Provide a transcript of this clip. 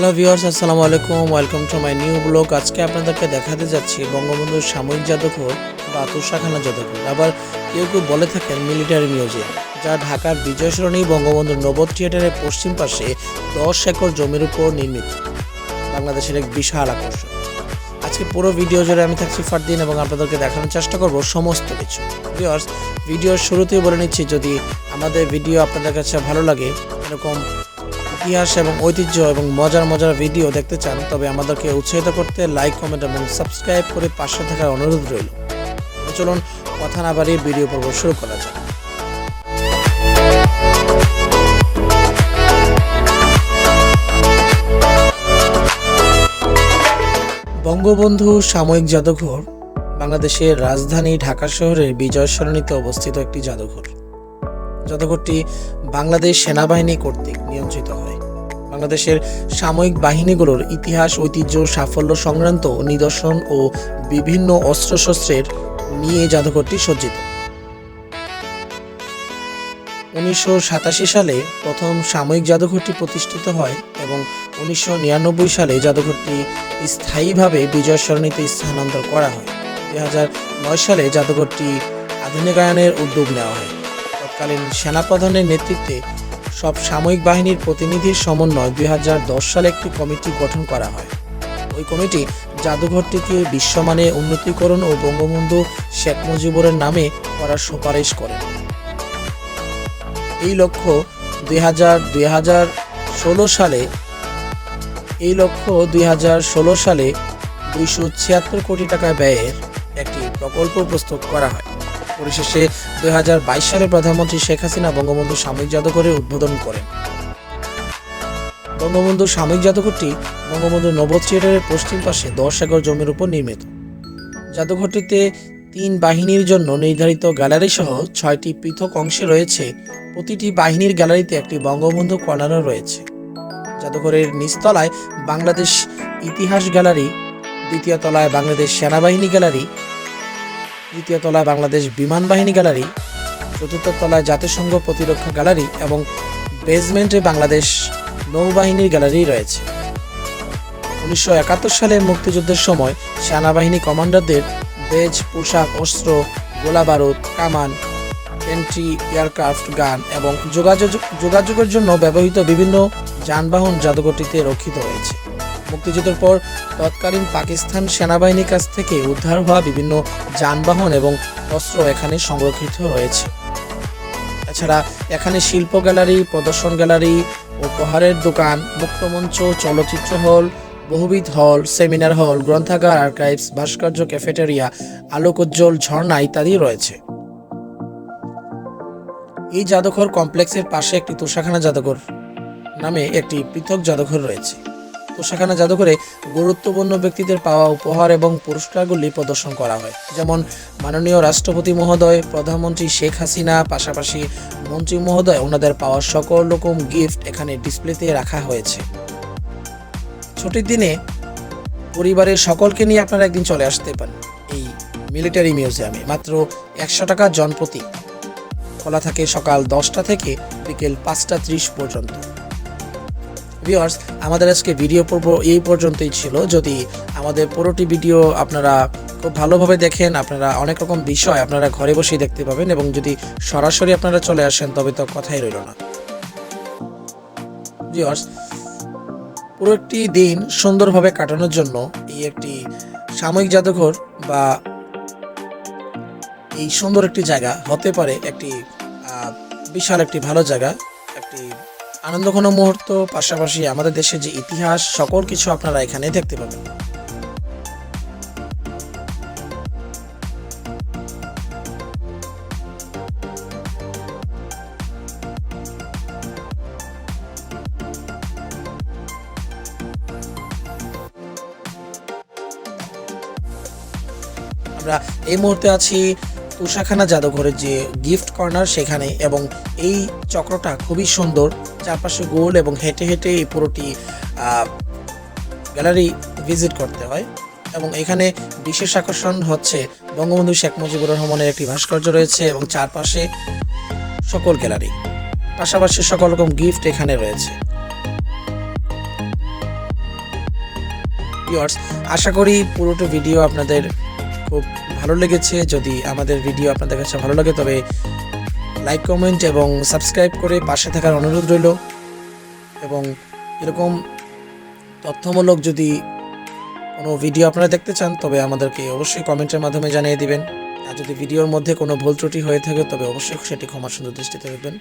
Hello viewers আসসালামু আলাইকুম। Welcome to my new blog আজকে আপনাদেরকে দেখাতে যাচ্ছি বঙ্গবন্ধুর সাময়িক জাদুঘর বা তুষাখানা জাদুঘর আবার কেউ কেউ বলে থাকেন মিলিটারি মিউজিয়াম, যা ঢাকার বিজয় সরণি বঙ্গবন্ধুর নবদ থিয়েটারের পশ্চিম পাশে দশ একর জমির উপর নির্মিত। বাংলাদেশের এক বিশাল আকর্ষণ। আজকে পুরো ভিডিও জুড়ে আমি থাকছি ফারদিন এবং আপনাদেরকে দেখানোর চেষ্টা করব সমস্ত কিছু। ভিউয়ার্স ভিডিওর শুরুতেই বলে নিচ্ছি, যদি আমাদের ভিডিও আপনাদের কাছে ভালো লাগে, এরকম ইতিহাস এবং ঐতিহ্য এবং মজার মজার ভিডিও দেখতে চান, তবে আমাদেরকে উৎসাহিত করতে লাইক কমেন্ট এবং সাবস্ক্রাইব করে পাশে থাকার অনুরোধ রইল। চলুন, কথা না বাড়িয়ে ভিডিও পর্ব শুরু করা যাক। বঙ্গবন্ধু সাময়িক জাদুঘর, বাংলাদেশের রাজধানী ঢাকা শহরের বিজয় সরণিতে অবস্থিত একটি জাদুঘর। জাদুঘরটি বাংলাদেশ সেনাবাহিনী কর্তৃক নিয়ন্ত্রিত হয়। বাংলাদেশের সাময়িক বাহিনীগুলোর ইতিহাস, ঐতিহ্য, সাফল্য সংক্রান্ত নিদর্শন ও বিভিন্ন অস্ত্রশস্ত্রের নিয়ে জাদুঘরটি সজ্জিত। উনিশশো সাতাশি সালে প্রথম সাময়িক জাদুঘরটি প্রতিষ্ঠিত হয় এবং উনিশশো নিরানব্বই সালে জাদুঘরটি স্থায়ীভাবে বিজয় সরণিতে স্থানান্তর করা হয়। দুই হাজার নয় সালে জাদুঘরটি আধুনিকায়নের উদ্যোগ নেওয়া হয়। তৎকালীন সেনাপ্রধানের নেতৃত্বে সব সামরিক বাহিনীর প্রতিনিধির সমন্বয় দুই হাজার দশ সালে একটি কমিটি গঠন করা হয়। ওই কমিটি জাদুঘরটিকে বিশ্বমানে উন্নতিকরণ ও বঙ্গবন্ধু শেখ মুজিবুরের নামে করার সুপারিশ করে। এই লক্ষ্য দুই হাজার সালে, এই লক্ষ্য দুই হাজার ষোলো সালে দুইশো ছিয়াত্তর কোটি টাকা ব্যয়ের একটি প্রকল্প প্রস্তুত করা হয়। পরিশেষে দুই হাজার বাইশ সালে প্রধানমন্ত্রী শেখ হাসিনা বঙ্গবন্ধু সাময়িক জাদুঘরের উদ্বোধন করেন। বঙ্গবন্ধু সাময়িক জাদুঘরটি বঙ্গবন্ধু নবদ থিয়েটারের পশ্চিম পাশে দশ একর জমির উপর নির্মিত। জাদুঘরটিতে তিন বাহিনীর জন্য নির্ধারিত গ্যালারি সহ ছয়টি পৃথক অংশে রয়েছে, প্রতিটি বাহিনীর গ্যালারিতে একটি বঙ্গবন্ধু কর্নারও রয়েছে। জাদুঘরের নিচতলায় বাংলাদেশ ইতিহাস গ্যালারি, দ্বিতীয় তলায় বাংলাদেশ সেনাবাহিনী গ্যালারি তৃতীয় তলায় বাংলাদেশ বিমান বাহিনী গ্যালারি, চতুর্থ তলায় জাতিসংঘ প্রতিরক্ষা গ্যালারি এবং বেসমেন্টে বাংলাদেশ নৌবাহিনীর গ্যালারি রয়েছে। উনিশশো একাত্তর সালে মুক্তিযুদ্ধের সময় সেনাবাহিনী কমান্ডারদের বেজ, পোশাক, অস্ত্র গোলা বারুদ কামান এন্ট্রি এয়ারক্রাফট গান এবং যোগাযোগ যোগাযোগের জন্য ব্যবহৃত বিভিন্ন যানবাহন জাদুঘরটিতে রক্ষিত রয়েছে মুক্তিযুদ্ধের পর তৎকালীন পাকিস্তান সেনাবাহিনীর কাছ থেকে উদ্ধার হওয়া বিভিন্ন যানবাহন এবং অস্ত্র এখানে সংরক্ষিত রয়েছে এছাড়া এখানে শিল্প গ্যালারি, প্রদর্শন গ্যালারি উপহারের দোকান, মুক্তমঞ্চ, চলচ্চিত্র হল, বহুবিধ হল, সেমিনার হল, গ্রন্থাগার, আর্কাইভস, ভাস্কর্য, ক্যাফেটেরিয়া, আলোকোজ্জ্বল ঝর্ণা ইত্যাদি রয়েছে। এই জাদুঘর কমপ্লেক্সের পাশে একটি তুষাখানা জাদুঘর নামে একটি পৃথক জাদুঘর রয়েছে। তোষাখানা জাদুঘরে গুরুত্বপূর্ণ ব্যক্তিদের পাওয়া উপহার এবং পুরস্কারগুলি প্রদর্শন করা হয়। যেমন মাননীয় রাষ্ট্রপতি মহোদয়, প্রধানমন্ত্রী শেখ হাসিনা, পাশাপাশি মন্ত্রী মহোদয়, ওনাদের পাওয়া সকল রকম গিফট এখানে ডিসপ্লেতে রাখা হয়েছে। ছুটির দিনে পরিবারের সকলকে নিয়ে আপনারা একদিন চলে আসতে পারেন এই মিলিটারি মিউজিয়ামে। মাত্র একশো টাকা জনপ্রতি। খোলা থাকে সকাল দশটা থেকে বিকেল পাঁচটা ত্রিশ পর্যন্ত। ভিউয়ার্স আমাদের আজকে ভিডিও পর্ব এই পর্যন্তই ছিল। যদি আমাদের পুরোটি ভিডিও আপনারা খুব ভালোভাবে দেখেন, আপনারা অনেক রকম বিষয় আপনারা ঘরে বসেই দেখতে পাবেন এবং যদি সরাসরি আপনারা চলে আসেন, তবে তো কথাই রইল না। ভিউয়ার্স পুরো একটি দিন সুন্দরভাবে কাটানোর জন্য এই একটি সাময়িক জাদুঘর বা এই সুন্দর একটি জায়গা হতে পারে একটি বিশাল একটি ভালো জায়গা। আনন্দঘন মুহূর্ত, পাশাপাশি আমাদের দেশের যে ইতিহাস, সকল কিছু আপনারা এখানে দেখতে পাবেন। আমরা এই মুহূর্তে আছি তুষাখানা জাদুঘরের যে গিফট কর্নার সেখানে এবং এই চক্রটা খুবই সুন্দর। চারপাশে গোল এবং হেঁটে হেঁটে এই পুরোটি গ্যালারি ভিজিট করতে হয়। এবং এখানে বিশেষ আকর্ষণ হচ্ছে বঙ্গবন্ধু শেখ মুজিবুর রহমানের একটি ভাস্কর্য রয়েছে এবং চারপাশে সকল গ্যালারি। পাশাপাশি সকল রকম গিফট এখানে রয়েছে। আশা করি পুরোটা ভিডিও আপনাদের খুব ভালো লেগেছে। যদি আমাদের ভিডিও আপনাদের কাছে ভালো লাগে, তবে লাইক কমেন্ট এবং সাবস্ক্রাইব করে পাশে থাকার অনুরোধ রইল। এবং এরকম তথ্যমূলক যদি কোনো ভিডিও আপনারা দেখতে চান, তবে আমাদেরকে অবশ্যই কমেন্টের মাধ্যমে জানিয়ে দিবেন। আর যদি ভিডিওর মধ্যে কোনো ভুল ত্রুটি হয়ে থাকে, তবে অবশ্যই সেটি ক্ষমা সুন্দর দৃষ্টিতে দেখবেন।